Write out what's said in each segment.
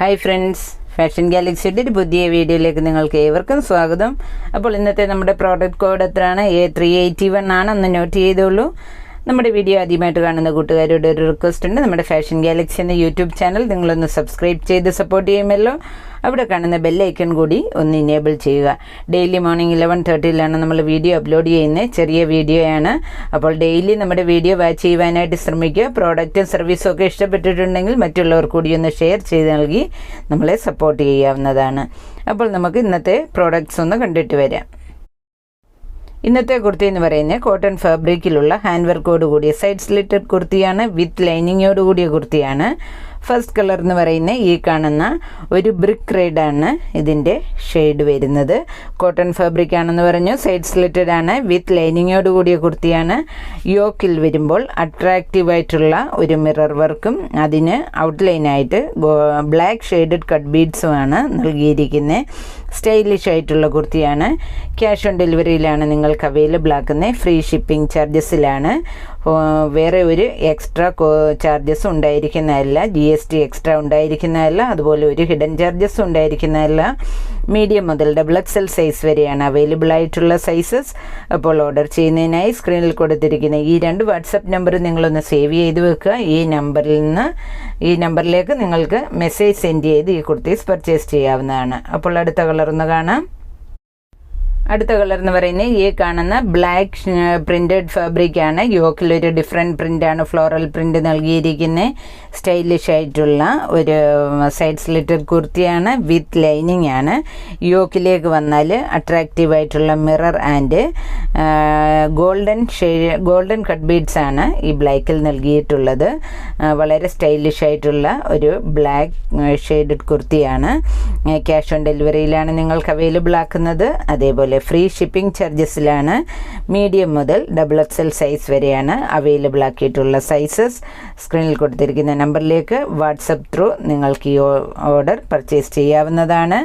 Hi friends fashion ഗാലക്സിയുടെ ഒരു പുതിയ വീഡിയോയിലേക്ക് നിങ്ങൾക്ക് ഏവർക്കും സ്വാഗതം. അപ്പോൾ ഇന്നത്തെ നമ്മുടെ പ്രോഡക്റ്റ് കോഡ് എത്രയാണ്? എ ത്രീ എയ്റ്റി വൺ ആണ്. ഒന്ന് നോട്ട് ചെയ്തോളൂ. നമ്മുടെ വീഡിയോ ആദ്യമായിട്ട് കാണുന്ന കൂട്ടുകാരോട് ഒരു റിക്വസ്റ്റ് ഉണ്ട്. നമ്മുടെ ഫാഷൻ ഗാലക്സി എന്ന യൂട്യൂബ് ചാനൽ നിങ്ങളൊന്ന് സബ്സ്ക്രൈബ് ചെയ്ത് സപ്പോർട്ട് ചെയ്യുമല്ലോ. അവിടെ കാണുന്ന ബെല്ലൈക്കൺ കൂടി ഒന്ന് ഇനേബിൾ ചെയ്യുക. ഡെയിലി മോർണിംഗ് ഇലവൻ തേർട്ടിയിലാണ് നമ്മൾ വീഡിയോ അപ്ലോഡ് ചെയ്യുന്നത്. ചെറിയ വീഡിയോയാണ്. അപ്പോൾ ഡെയിലി നമ്മുടെ വീഡിയോ വാച്ച് ചെയ്യുവാനായിട്ട് ശ്രമിക്കുക. പ്രോഡക്റ്റും സർവീസും ഒക്കെ ഇഷ്ടപ്പെട്ടിട്ടുണ്ടെങ്കിൽ മറ്റുള്ളവർ കൂടി ഒന്ന് ഷെയർ ചെയ്ത് നൽകി നമ്മളെ സപ്പോർട്ട് ചെയ്യാവുന്നതാണ്. അപ്പോൾ നമുക്ക് ഇന്നത്തെ പ്രോഡക്റ്റ്സ് ഒന്ന് കണ്ടിട്ട് വരാം. ഇന്നത്തെ കുർത്തി എന്ന് പറയുന്നത് കോട്ടൺ ഫാബ്രിക്കിലുള്ള ഹാൻഡ് വർക്കോട് കൂടിയ സൈഡ് സ്ലിറ്റഡ് കുർത്തിയാണ് വിത്ത് ലൈനിങ്ങോട് കൂടിയ കുർത്തിയാണ്. ഫസ്റ്റ് കളർ എന്ന് പറയുന്ന ഈ കാണുന്ന ഒരു ബ്രിക്ക് റെയ്ഡാണ് ഇതിന്റെ ഷെയ്ഡ് വരുന്നത്. കോട്ടൺ ഫാബ്രിക് ആണെന്ന് പറഞ്ഞു സൈഡ് സ്ലിറ്റഡ് ആണ് വിത്ത് ലൈനിങ്ങോട് കൂടിയ കുർത്തിയാണ്. യോക്കിൽ വരുമ്പോൾ അട്രാക്റ്റീവ് ആയിട്ടുള്ള ഒരു മിറർ വർക്കും അതിന് ഔട്ട്ലൈനായിട്ട് ബ്ലാക്ക് ഷെയ്ഡഡ് കട്ട് ബീഡ്സുമാണ് നൽകിയിരിക്കുന്നത്. സ്റ്റൈലിഷ് ആയിട്ടുള്ള കുർത്തിയാണ്. ക്യാഷ് ഓൺ ഡെലിവറിയിലാണ് നിങ്ങൾക്ക് അവൈലബിൾ ആക്കുന്നത് ഫ്രീ ഷിപ്പിംഗ് ചാർജസിലാണ്. വേറെ ഒരു എക്സ്ട്രാ ചാർജസ് ഉണ്ടായിരിക്കുന്നതല്ല. ജി എസ് ടി എക്സ്ട്രാ ഉണ്ടായിരിക്കുന്നതല്ല. അതുപോലെ ഒരു ഹിഡൻ ചാർജസ് ഉണ്ടായിരിക്കുന്നതല്ല. മീഡിയം മുതൽ ഡബിൾ എക്സൽ സൈസ് വരെയാണ് അവൈലബിൾ ആയിട്ടുള്ള സൈസസ്. അപ്പോൾ ഓർഡർ ചെയ്യുന്നതിനായി സ്ക്രീനിൽ കൊടുത്തിരിക്കുന്ന ഈ രണ്ട് വാട്സപ്പ് നമ്പർ നിങ്ങളൊന്ന് സേവ് ചെയ്ത് വെക്കുക. ഈ നമ്പറിൽ നിന്ന് ഈ നമ്പറിലേക്ക് നിങ്ങൾക്ക് മെസ്സേജ് സെൻഡ് ചെയ്ത് ഈ കുർത്തീസ് പർച്ചേസ് ചെയ്യാവുന്നതാണ്. അപ്പോൾ അടുത്ത കളർ ഒന്ന് കാണാം. അടുത്ത കളർ എന്ന് പറയുന്നത് ഈ കാണുന്ന ബ്ലാക്ക് പ്രിന്റഡ് ഫാബ്രിക് ആണ്. യോക്കിലൊരു ഡിഫറെന്റ് പ്രിന്റാണ് ഫ്ലോറൽ പ്രിന്റ് നൽകിയിരിക്കുന്നത്. സ്റ്റൈലിഷ് ആയിട്ടുള്ള ഒരു സൈഡ് സ്ലിറ്റഡ് കുർത്തിയാണ് വിത്ത് ലൈനിങ് ആണ്. യോക്കിലേക്ക് വന്നാൽ അട്രാക്റ്റീവ് ആയിട്ടുള്ള മിറർ ആൻഡ് ഗോൾഡൻ ഷേ ഗോൾഡൻ കട്ട് ബീഡ്സ് ആണ് ഈ ബ്ലാക്കിൽ നൽകിയിട്ടുള്ളത്. വളരെ സ്റ്റൈലിഷ് ആയിട്ടുള്ള ഒരു ബ്ലാക്ക് ഷെയ്ഡഡ് കുർത്തിയാണ്. ക്യാഷ് ഓൺ ഡെലിവറിയിലാണ് നിങ്ങൾക്ക് അവൈലബിൾ ആക്കുന്നത്. അതേപോലെ ഫ്രീ ഷിപ്പിംഗ് ചാർജസിലാണ് മീഡിയം മുതൽ ഡബിൾ എക്സ് എൽ സൈസ് വരെയാണ് അവൈലബിൾ ആക്കിയിട്ടുള്ള സൈസസ് സ്ക്രീനിൽ കൊടുത്തിരിക്കുന്ന നമ്പറിലേക്ക് വാട്സപ്പ് ത്രൂ നിങ്ങൾക്ക് ഈ ഓർഡർ പർച്ചേസ് ചെയ്യാവുന്നതാണ്.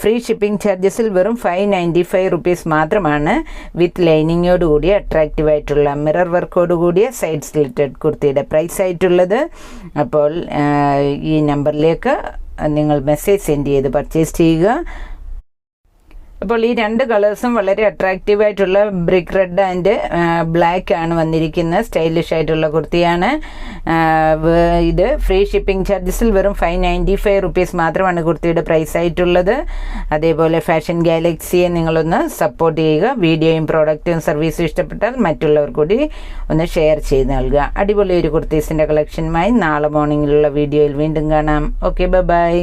ഫ്രീ ഷിപ്പിംഗ് ചാർജസിൽ വെറും ഫൈവ് നയന്റി ഫൈവ് റുപ്പീസ് മാത്രമാണ്. വിത്ത് ലൈനിങ്ങോട് കൂടിയ അട്രാക്റ്റീവ് ആയിട്ടുള്ള മിറർ വർക്കോടുകൂടിയ സൈഡ് സ്ലിറ്റഡ് കുർത്തിയുടെ പ്രൈസ് ആയിട്ടുള്ളത്. അപ്പോൾ ഈ നമ്പറിലേക്ക് നിങ്ങൾ മെസ്സേജ് സെൻഡ് ചെയ്ത് പർച്ചേസ് ചെയ്യുക. അപ്പോൾ ഈ രണ്ട് കളേഴ്സും വളരെ അട്രാക്റ്റീവ് ആയിട്ടുള്ള ബ്രിക്ക് റെഡ് ആൻഡ് ബ്ലാക്ക് ആണ് വന്നിരിക്കുന്നത് സ്റ്റൈലിഷ് ആയിട്ടുള്ള കുർത്തിയാണ്. ഇത് ഫ്രീ ഷിപ്പിംഗ് ചാർജസിൽ വെറും ഫൈവ് നയന്റി ഫൈവ് റുപ്പീസ് മാത്രമാണ് കുർത്തിയുടെ പ്രൈസ് ആയിട്ടുള്ളത്. അതേപോലെ ഫാഷൻ ഗാലക്സിയെ നിങ്ങളൊന്ന് സപ്പോർട്ട് ചെയ്യുക. വീഡിയോയും പ്രോഡക്റ്റും സർവീസും ഇഷ്ടപ്പെട്ടാൽ മറ്റുള്ളവർ കൂടി ഒന്ന് ഷെയർ ചെയ്ത് നൽകുക. അടിപൊളി ഒരു കുർത്തീസിന്റെ കളക്ഷനുമായി നാളെ മോർണിംഗിലുള്ള വീഡിയോയിൽ വീണ്ടും കാണാം. Okay bye